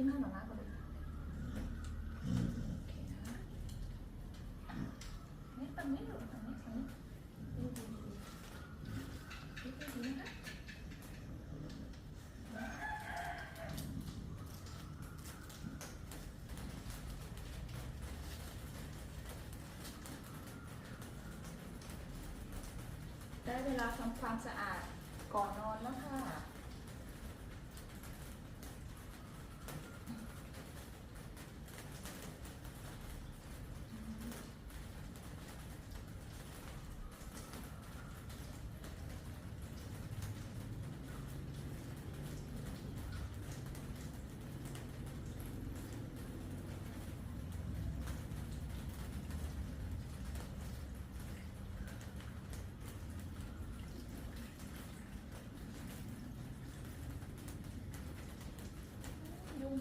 ที่หน้าหมาม้าก่อนเลยโอเคนะนี่ตรงนี้หลุดตรงนี้ตรงนี้ดูดูดูดูดูดูนะคะได้เวลาทำความสะอาดก่อนนอนแล้วค่ะ ยุง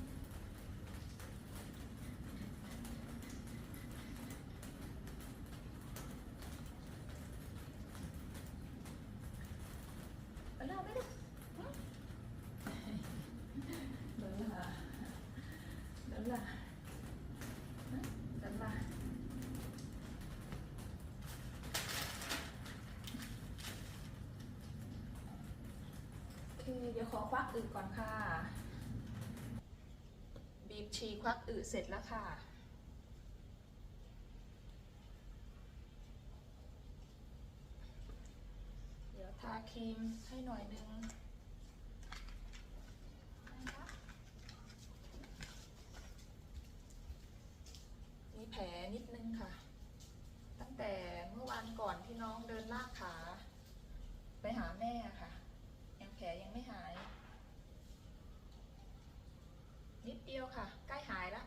ไปแล้วไม่ได้เดินละเดินละเดินละโอเค เดี๋ยวขอควักอึก่อนค่ะ บีบชีควักอึเสร็จแล้วค่ะ เดี๋ยวทาครีมให้หน่อยนึงมีแผลนิดนึงค่ะ ตั้งแต่เมื่อวานก่อนที่น้องเดินลากขา ไปหาแม่ค่ะ แผลยังไม่หาย นิดเดียวค่ะ ใกล้หายแล้ว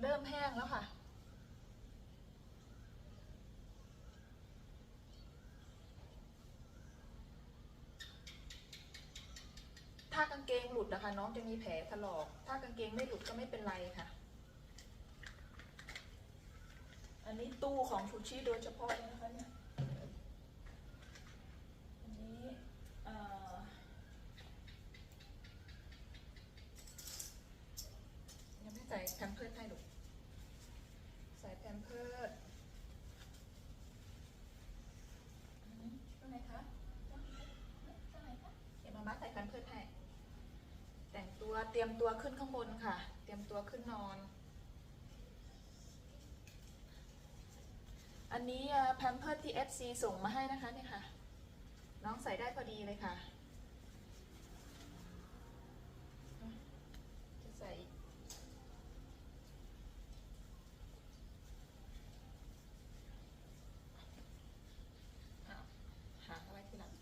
เริ่มแห้งแล้วค่ะ ถ้ากางเกงหลุดนะคะ น้องจะมีแผลถลอก ถ้ากางเกงไม่หลุดก็ไม่เป็นไรค่ะอันนี้ตู้ของชูชีโดยเฉพาะเลยนะคะเนี่ย อันนี้เอ่อ ยังไม่ใส่แพมเพิร์ดให้ลูกใส่แพ มเพิร์ดอันนี้ตรงไหนคะตรงไหนคะเดี๋ยวมาม่าใส่แพมเพิร์ดให้แต่งตัวเตรียมตัวขึ้นข้างบนค่ะ เตรียมตัวขึ้นนอน อันนี้แพมเพิร์ดที่ FC ส่งมาให้นะคะเนี่ยค่ะ น้องใส่ได้พอดีเลยค่ะใส่ อ้าวหางเอาไว้ทีหลัง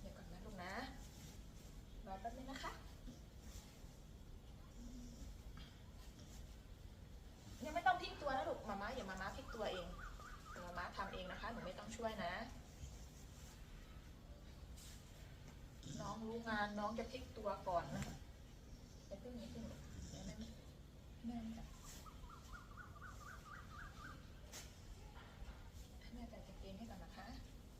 เดี๋ยวก่อนนะลูกนะ รอแป๊บนึงนะคะ ยังไม่ต้องพลิกตัวนะลูกมาม่าอย่ามาม่าพลิก ตัวเองหนูมาม่าทำเองนะคะ หนูไม่ต้องช่วยนะ น้องรู้งานน้องจะพลิกตัวก่อนนะจะเพิ่งนี้ขึ้นลูกเดี๋ยวแม่แม่จะให้แม่ใส่กางเกงให้ก่อนนะคะ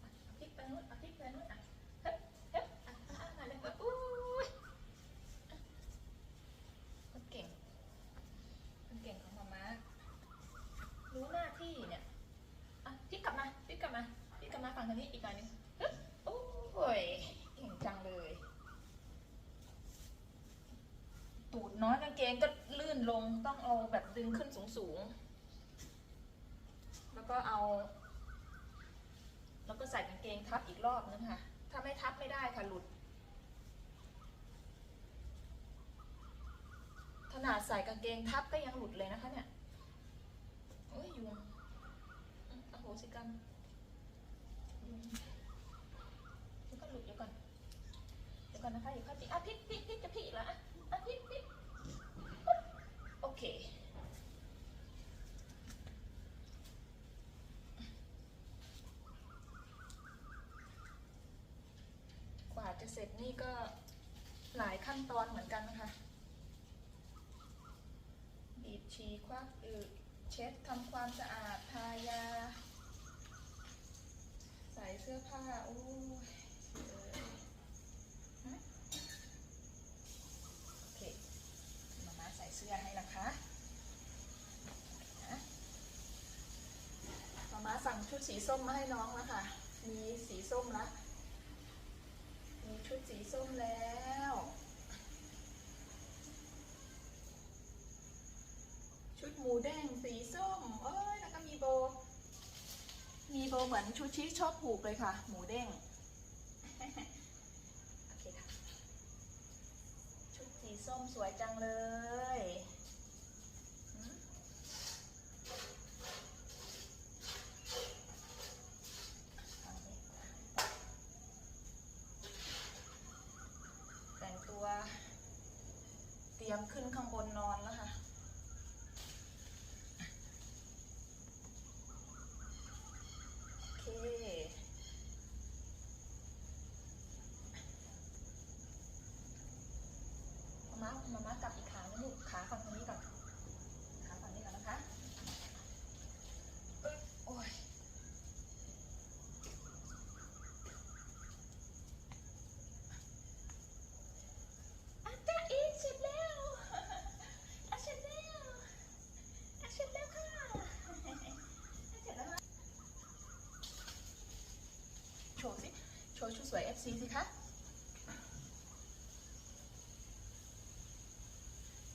อะเอาพลิกไปนู้นเอาพลิกไปนู้นอะเฮ้ยเฮ้ยอะอะอะมาเลยอะอุ้ยอะคนเก่งคนเก่งของมาม่ารู้หน้าที่เนี่ยอะพลิกกลับมาพลิกกลับมา พลิกกลับมาฝั่งทางนี้อีกหน่อยนึงโอ้ยเก่งจังเลย ตูดน้อยกางเกงก็ลื่นลงต้องเอาแบบดึงขึ้นสูงสูงๆ แล้วก็เอา แล้วก็ใส่กางเกงทับอีกรอบนึงค่ะ ถ้าไม่ทับไม่ได้ค่ะหลุดขนาดใส่กางเกงทับก็ยังหลุดเลยนะคะเนี่ย โอ้ยยุงอืมอโหสิกรรมยุงเดี๋ยวก็หลุดเดี๋ยวก่อน เดี๋ยวก่ อนนะคะอย่าเข้าจิอะพลิกพลิกพลิกจะพลิกแล้วอะอะพลิกพลิกโอเคกว่าจะเสร็จนี่ก็หลายขั้นตอนเหมือนกันนะคะบีบฉีควักอึเช็ดทำความสะอาดทายา ใส่เสื้อผ้า โอ้ย สั่งชุดสีส้มมาให้น้องแล้วค่ะ มีสีส้มละมีชุดสีส้มแล้วชุดหมูแดงสีส้ม เอ้ย แล้วก็มีโบ มีโบเหมือนชุดชิชอบผูกเลยค่ะ หมูเด้งโอเคค่ะ ชุดสีส้มสวยจังเลยหืมเอานี่แต่งตัว เตรียม ขึ้นข้างบนนอนแล้วค่ะ โอเค มาม่ามาม่ากลับอีกขานะลูกขาฝั่งตรงนี้ก่อน ขาฝั่งนี้ก่อนนะคะเอ้ยโอ้ย อาจารย์อีเสร็จแล้วอาเสร็จแล้วอาเสร็จแล้วค่ะอาเสร็จแล้วค่ะโชว์สิ โช ว์ชุดสวย FC สิคะ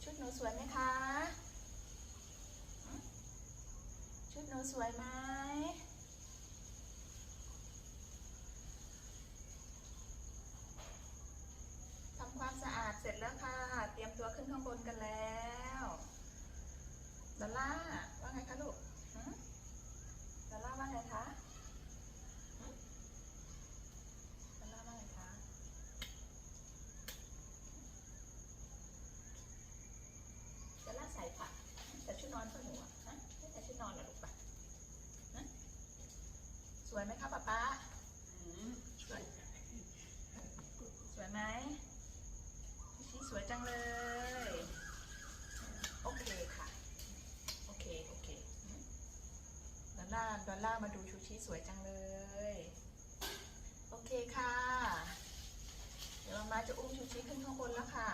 ชุดหนูสวยไหมคะ ชุดหนูสวยไหมทำความสะอาดเสร็จแล้วค่ะ เตรียมตัวขึ้นข้างบนกันแล้วดอลล่าว่าไงคะลูกหืมดอลล่าว่าไงคะหืมดอลล่าว่าไงคะดอลล่าใส่ผักแต่ชุดนอนเพื่อนหนูอะฮะไม่ใส่ชุดนอนเหรอลูกปะฮะส วยไหมคะป๊าป๊าสวยสวยไหมชีสวยจังเลย โอเคค่ะ โอเค โอเคดอลล่าดอลล่ามาดูชูชีสวยจังเลย โอเคค่ะ เดี๋ยวมามาจะอุ้มชูชีขึ้นข้างบนแล้วค่ะ